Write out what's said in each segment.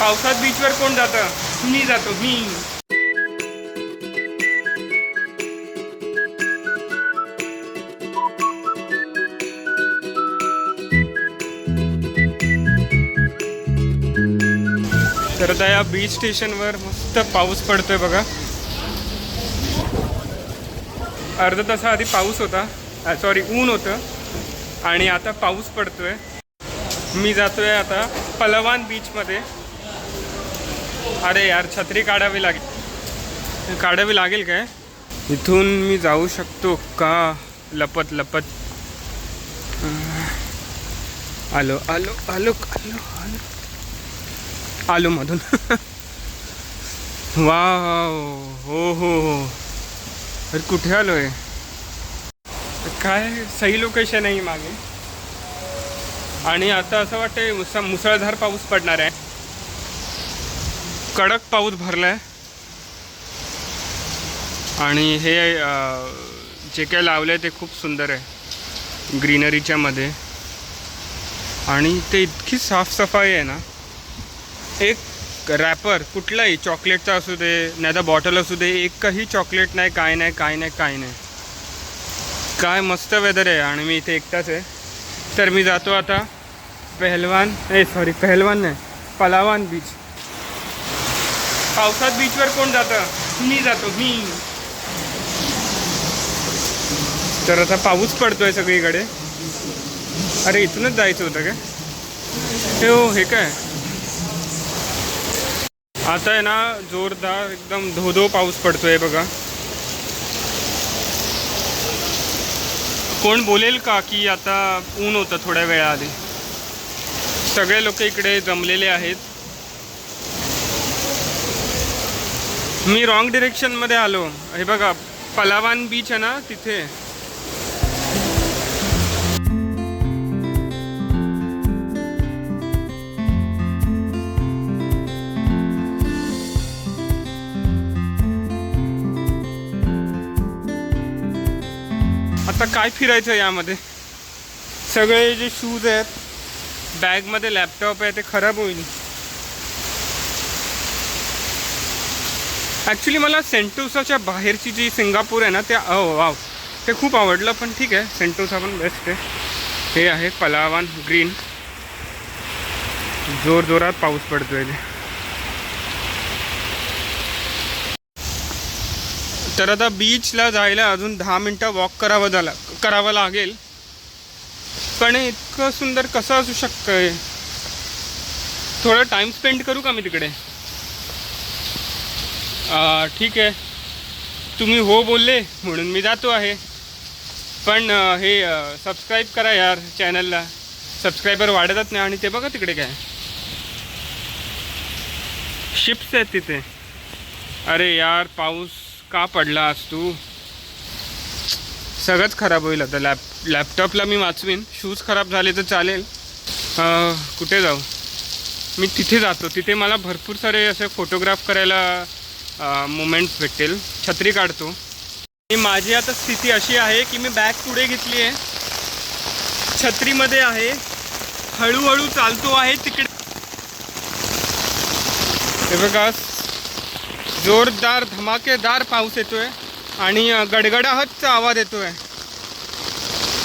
पावसात बीचवर कोण जातं? मी जातो मी. तर आता या बीच स्टेशनवर मस्त पाऊस पडतोय बघा. अर्धा तासाआधी पाऊस होता. सॉरी ऊन होतं. आणि आता पाऊस पडतोय. मी जातोय आता पलवान बीचमध्ये अरे यार छत्री काढावी लागेल काढावी लागेल काय? इथून मी जाऊ शकतो का? लपत लपत. आलो आलो आलो आलो आलो. आलो मधून. वा हो हो हो. अरे कुठे आलो आहे काय सही लोकेशन आहे मागे. आणि आता असं वाटतंय मुसा मुसळधार पाऊस पडणार आहे. कडक पाऊस भरला आहे आणि हे जे काय लावलंय ते खूप सुंदर आहे. ग्रीनरीच्या मध्ये. आणि ते इतकी साफसफाई आहे ना. एक रॅपर कुठलाही चॉकलेटचा असू दे नाही तर बॉटल असू दे एकही चॉकलेट नाही काय नाही काय नाही काय नाही. काय मस्त वेदर आहे आणि मी इथे एकटाच आहे. तर मी जातो आता पहलवान ए सॉरी पहलवान नाही पलावान बीच पावसात बीचवर कोण जातं? मी जातो मी. तर आता पाऊस पडतोय सगळीकडे. अरे इथूनच जायचं होतं काय हे हो हे काय? आता आहे ना जोरदार एकदम धो धो पाऊस पडतोय बघा. कोण बोलेल का की आता ऊन होतं थोड्या वेळाआधी? सगळे लोक इकडे जमलेले आहेत. मी रॉंग डिरेक्शनमध्ये आलो. हे बघा पलावान बीच आहे ना तिथे. आता काय फिरायचं यामध्ये? सगळे जे शूज आहेत बॅगमध्ये लॅपटॉप आहे ते खराब होईल. ॲक्च्युली मला सेंटोसाच्या बाहेरची जी सिंगापूर आहे ना ते अ वाव ते खूप आवडलं पण ठीक आहे. सेंटोसा पण बेस्ट आहे. हे आहे पलावान ग्रीन जोर जोरात पाऊस पडतोय ते तर आता बीचला जायला अजून दहा मिनटं वॉक करावं झाला करावं लागेल. पण इतकं सुंदर कसं असू शकतं थोडं टाईम स्पेंड करू का मी तिकडे? ठीक आहे. तुम्ही हो बोलले म्हणून मी जातो आहे. पण हे सबस्क्राईब करा यार चॅनलला सबस्क्रायबर वाढतच नाही आणि ते बघा तिकडे काय. शिप्स आहेत तिथे. अरे यार पाऊस का पडला आज तू? सगळंच खराब होईल आता. लॅप लॅपटॉपला मी वाचवीन. शूज खराब झाले तर चालेल. कुठे जाऊ? मी तिथे जातो. तिथे मला भरपूर सारे असे फोटोग्राफ करायला मुमेंट्स भेटतील छत्री काढतो. आणि माझी आता स्थिती अशी आहे की मी बॅग पुढे घेतली आहे. छत्रीमध्ये आहे. हळूहळू चालतो आहे तिकडे. हे बघा जोरदार धमाकेदार पाऊस येतोय आणि गडगडाहटचा आवाज येतोय.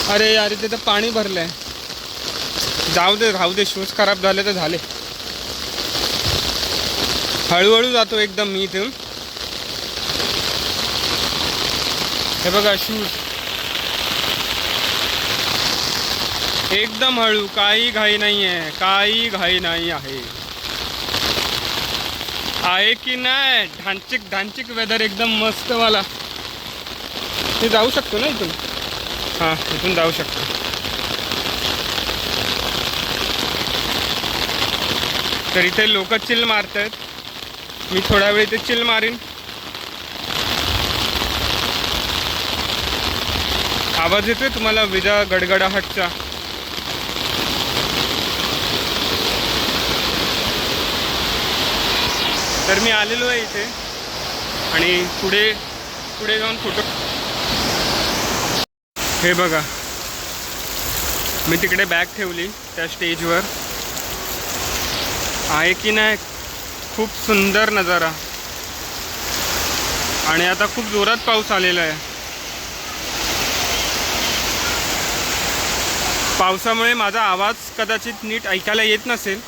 अरे यार तिथं पाणी पाणी भरलंय. जाऊ दे राहू दे शूज खराब झाले तर झाले. हळूहळू जातो एकदम मी इथून. हे बघा शूज. एकदम हळू काही घाई नाही आहे काही घाई नाही आहे. आहे की नाही? ढांचिक ढांचिक वेदर एकदम मस्त वाला ते जाऊ शकतो ना इथून? हां इथून जाऊ शकतो. तर इथे लोक चिल मारत आहेत मी थोडा वेळ इथे चिल मारीन. आवाज येतोय तुम्हाला? विजा गडगडाहटचा तर मी आलेलो आहे इथे. आणि पुढे पुढे जाऊन फोटो हे बघा. मी तिकडे बॅग ठेवली त्या स्टेजवर. आहे की नाही? खूप सुंदर नजारा. आणि आता खूप जोरात पाऊस आलेला आहे. पावसामुळे माझा आवाज कदाचित नीट ऐकायला येत नसेल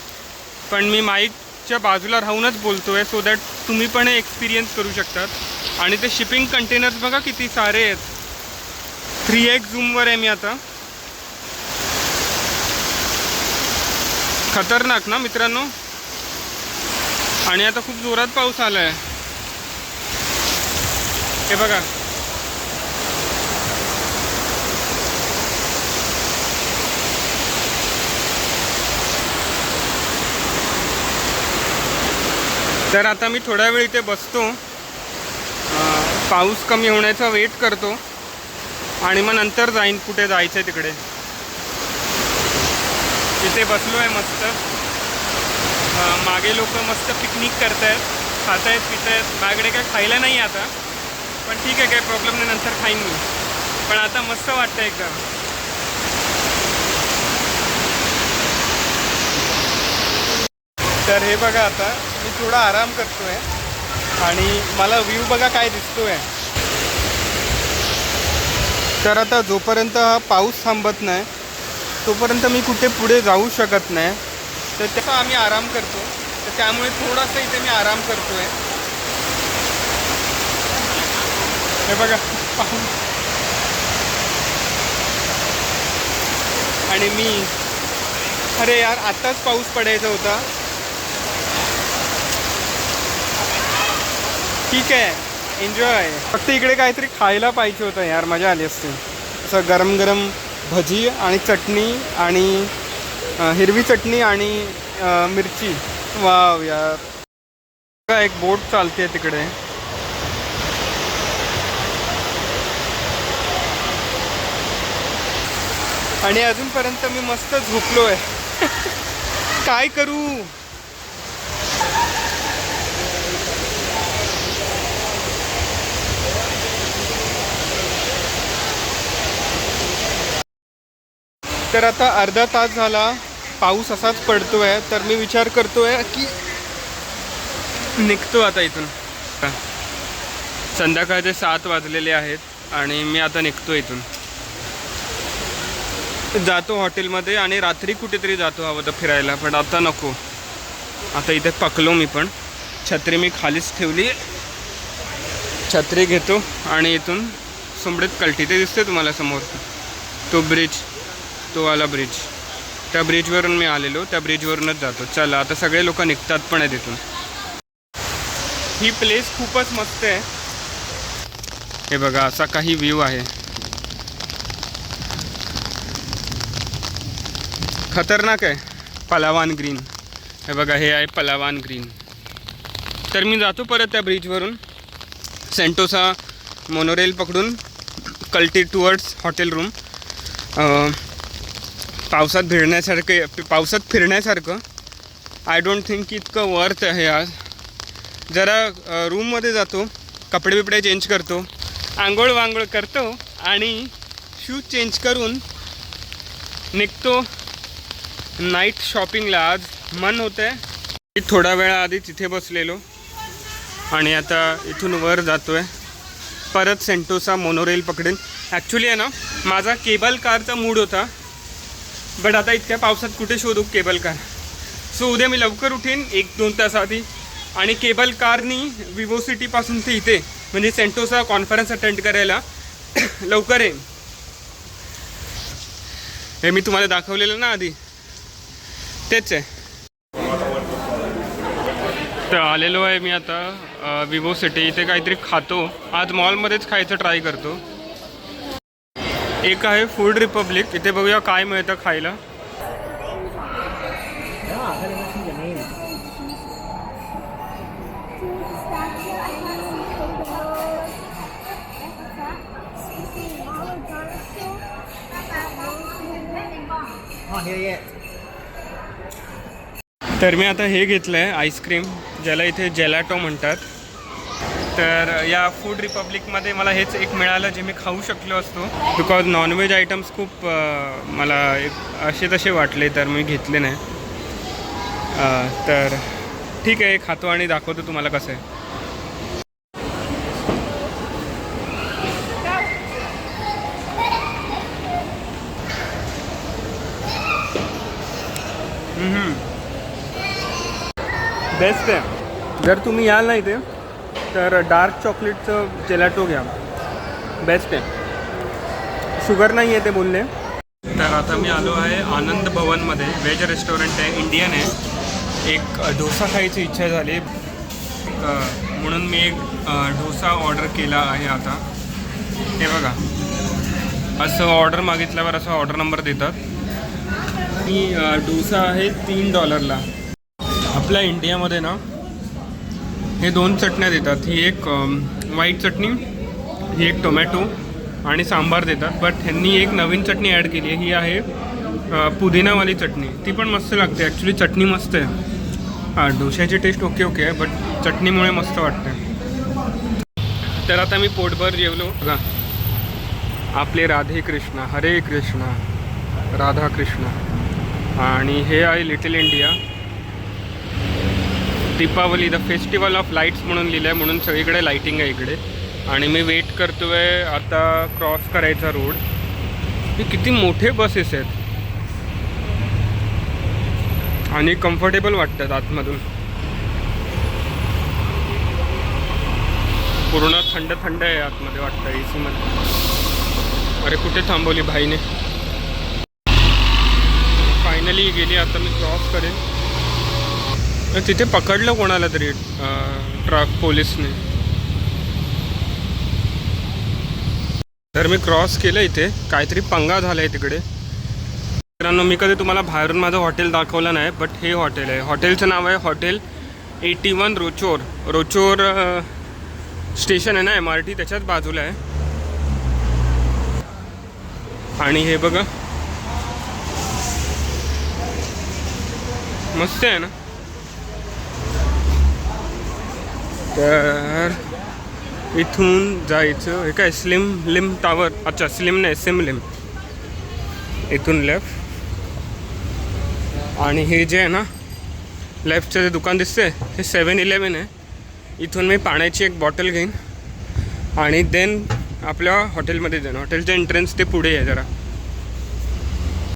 पण मी माईकच्या बाजूला राहूनच बोलतो आहे सो दॅट तुम्ही पण हे एक्सपिरियन्स करू शकतात. आणि ते शिपिंग कंटेनर्स बघा किती सारे आहेत. थ्री एक्स झूमवर आहे मी आता. खतरनाक ना मित्रांनो? आणि आता खूप जोरात पाऊस आला आहे हे बघा. तर आता मी थोडा वेळ इथे बसतो. पाऊस कमी होण्याचा वेट करतो. आणि मग नंतर जाईन कुठे जायचं आहे तिकडे. इथे बसलो आहे मस्त मागे लोक मस्त पिकनिक करत आहेत खात आहेत पित आहेत माझ्याकडे काय खायला नाही आता. पण ठीक आहे काही प्रॉब्लेम नाही नंतर खाईन मी. पण आता मस्त वाटतं एकदम. तर हे बघा आता. थोडा आराम करतोय. आणि मला व्ह्यू बघा काय दिसतोय. तर आता जोपर्यंत हा पाऊस थांबत नाही तोपर्यंत मी कुठे पुढे जाऊ शकत नाही. तर त्याचा आम्ही आराम करतो. तर त्यामुळे थोडासा इथे मी आराम करतोय. हे बघा पाऊस. आणि मी अरे यार आत्ताच पाऊस पडायचा होता. ठीक आहे. एन्जॉय फक्त इकडे काहीतरी खायला पाहिजे होतं यार मजा आली असते. असं गरम गरम भजी आणि चटणी आणि हिरवी चटणी आणि मिरची. वाव यार. बघा, एक बोट चालते तिकडे. आणि अजूनपर्यंत मी मस्त झोपलो आहे काय करू? तर आता अर्धा तास झाला. पाऊस असाच पडतो आहे तर मी विचार करतो आहे की निघतो आता इथून. संध्याकाळचे सात वाजलेले आहेत आणि मी आता निघतो इथून. जातो हॉटेलमध्ये आणि रात्री कुठेतरी जातो हवं तर फिरायला पण आता नको. आता इथे पकलो मी पण. छत्री मी खालीच ठेवली. छत्री घेतो आणि इथून सुंबडीत कलटी. ते दिसते तुम्हाला समोर. तो ब्रिज तो वाला ब्रिज त्या ब्रिजवरून मी आलेलो. त्या ब्रिजवरूनच जातो. चला आता सगळे लोक निघतात पण आहे तिथून ही प्लेस खूपच मस्त आहे. हे बघा असा काही व्ह्यू आहे. खतरनाक आहे. पलावान ग्रीन हे बघा हे आहे पलावान ग्रीन तर मी जातो परत त्या ब्रिजवरून सेंटोसा मोनोरेल पकडून कल्टी टुवर्ड्स हॉटेल रूम पावसात भिडण्यासारखं पावसात फिरण्यासारखं. आय डोंट थिंक इतकं वर्थ आहे आज जरा रूममध्ये जातो. कपडे बिपडे चेंज करतो. आंघोळ वांघोळ करतो आणि शूज चेंज करून निघतो. नाईट शॉपिंगला आज. मन होतं आहे मी थोडा वेळा आधी तिथे बसलेलो. आणि आता इथून वर जातो आहे परत सेंटोसा मोनोरेल पकडेन. ॲक्च्युली आहे ना माझा केबल कारचा मूड होता. बट आता इतक्या पावसात कुठे शोधू केबल कार? सो उद्या मी लवकर उठेन एक दोन तास आधी आणि केबल कारनी विवो सिटीपासून ते इथे म्हणजे सेंटोसा कॉन्फरन्स अटेंड करायला लवकर येईन. हे मी तुम्हाला दाखवलेलं ना आधी. तेच आहे. तर आलेलो आहे मी आता विवो सिटी. इथे काहीतरी खातो. आज मॉलमध्येच खायचं ट्राय करतो. एक आहे फूड रिपब्लिक. इथे बघूया काय मिळतं खायला. तर मी आता हे घेतलं आहे आईस्क्रीम ज्याला इथे जेलॅटो म्हणतात. तर या फूड रिपब्लिकमध्ये मला हेच एक मिळालं जे मी खाऊ शकलो असतो. बिकॉज नॉनव्हेज आयटम्स खूप मला एक असे तसे वाटले तर मी घेतले नाही. तर ठीक आहे खातो आणि दाखवतो तुम्हाला कसं आहे. बेस्ट आहे. जर तुम्ही याल नाही ते तर डार्क चॉकलेटचं जेलॅटो घ्या. बेस्ट आहे. शुगर नाही आहे ते बोलले. तर आता मी आलो आहे आनंद भवनमध्ये. व्हेज रेस्टॉरंट आहे इंडियन आहे. एक डोसा खायची इच्छा झाली. म्हणून मी एक डोसा ऑर्डर केला आहे आता. हे बघा. असं ऑर्डर मागितल्यावर असं ऑर्डर नंबर देतात. मी डोसा आहे तीन डॉलरला आपल्या इंडियामध्ये ना हे दोन चटण्या देतात. ही एक व्हाईट चटणी ही एक टोमॅटो आणि सांबार देतात. बट ह्यांनी एक नवीन चटणी ॲड केली आहे. ही आहे पुदिनावाली चटणी. ती पण मस्त लागते. ॲक्च्युली चटणी मस्त आहे. हां डोश्याची टेस्ट ओके ओके आहे बट चटणीमुळे मस्त वाटते. तर आता मी पोटभर जेवलो. बघा. आपले राधे कृष्ण हरे कृष्ण राधा कृष्ण. आणि हे आहे little India Deepavali the festival of lights म्हणून लिहिलं आहे म्हणून सगळीकडे लाईटिंग आहे इकडे. आणि मी वेट करतो आहे आता क्रॉस करायचा रोड हे किती मोठे बसेस आहेत. आणि कम्फर्टेबल वाटतात आतमधून. पूर्ण थंड थंड आहे आतमध्ये वाटतं ए सीमध्ये अरे कुठे थांबवली भाईने? फायनली गेली आता मी क्रॉस करेन. तिथे पकडलं कोणाला तरी ट्रक पोलिसने? तर मी क्रॉस केलं इथे. काहीतरी पंगा झाला आहे तिकडे. मित्रांनो मी कधी तुम्हाला बाहेरून माझं हॉटेल दाखवलं नाही बट हे हॉटेल आहे. हॉटेलचं नाव आहे hotel eighty one Rochor. Rochor station आहे ना एम आर टी त्याच्याच बाजूला आहे. आणि हे बघा. मस्त आहे ना? तर इथून जायचं हे काय स्लिम लिम टावर? अच्छा स्लिम नाही सिम लिम. इथून लेफ्ट आणि हे जे आहे ना लेफ्टचं जे दुकान दिसते हे सेवन इलेवन आहे. इथून मी पाण्याची एक बॉटल घेईन. आणि देन आपल्या हॉटेलमध्ये जाईन. हॉटेलचं एंट्रन्स ते पुढे आहे जरा.